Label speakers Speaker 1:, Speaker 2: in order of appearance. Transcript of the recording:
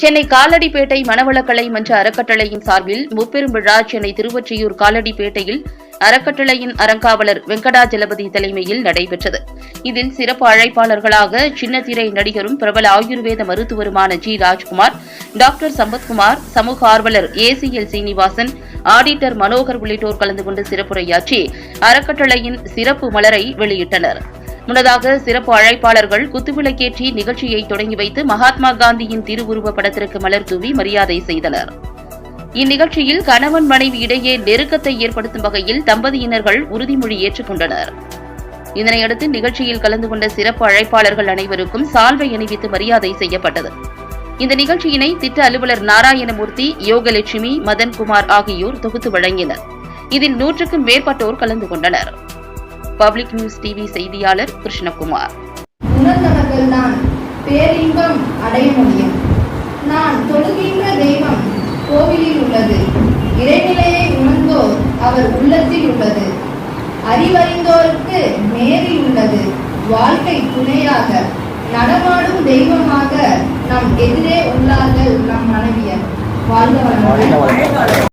Speaker 1: சென்னை காலடிப்பேட்டை மனவளக்கலை மன்ற அறக்கட்டளையின் சார்பில் முப்பெரும் விழா சென்னை திருவொற்றியூர் காலடிப்பேட்டையில் அறக்கட்டளையின் அறங்காவலர் வெங்கடாஜலபதி தலைமையில் நடைபெற்றது. இதில் சிறப்பு அழைப்பாளர்களாக சின்னத்திரை நடிகரும் பிரபல ஆயுர்வேத மருத்துவருமான ஜி ராஜ்குமார் டாக்டர் சம்பத்குமார் சமூக ஆர்வலர் ஏசிஎல் சீனிவாசன் ஆடிட்டர் மனோகர் உள்ளிட்டோர் கலந்து கொண்டு சிறப்புரையாற்றி அறக்கட்டளையின் சிறப்பு மலரை வெளியிட்டனர். முன்னதாக சிறப்பு அழைப்பாளர்கள் குத்துவிளக்கேற்றி நிகழ்ச்சியை தொடங்கி வைத்து மகாத்மா காந்தியின் திருவுருவ படத்திற்கு மலர் தூவி மரியாதை செய்தனர். இந்நிகழ்ச்சியில் கணவன் மனைவி இடையே நெருக்கத்தை ஏற்படுத்தும் வகையில் தம்பதியினர்கள் உறுதிமொழி ஏற்றுக்கொண்டனர் இதனையடுத்து நிகழ்ச்சியில் கலந்து கொண்ட சிறப்பு அழைப்பாளர்கள் அனைவருக்கும் சால்வை அணிவித்து மரியாதை செய்யப்பட்டது. இந்த நிகழ்ச்சியினை திட்ட அலுவலர் நாராயணமூர்த்தி யோகலட்சுமி மதன்குமார் ஆகியோர் தொகுத்து வழங்கினர். இதில் நூற்றுக்கும் மேற்பட்டோர் கலந்து கொண்டனர். பப்ளிக் நியூஸ் டிவி செய்தியாளர் கிருஷ்ணகுமார்.
Speaker 2: உணர்ந்தவர்கள்தான் பேரின்பம் அடைய முடியும். நான் தொழுகின்ற தெய்வம் கோவிலில் உள்ளது. இறைநிலையை உணர்ந்தோர் அவர் உள்ளத்தில் உள்ளது. அறிவறிந்தோருக்கு நேரில் உள்ளது. வாழ்க்கை துணையாக நடமாடும் தெய்வமாக நம் எதிரே உள்ளார்கள் நம் மனைவியர். வாழ்க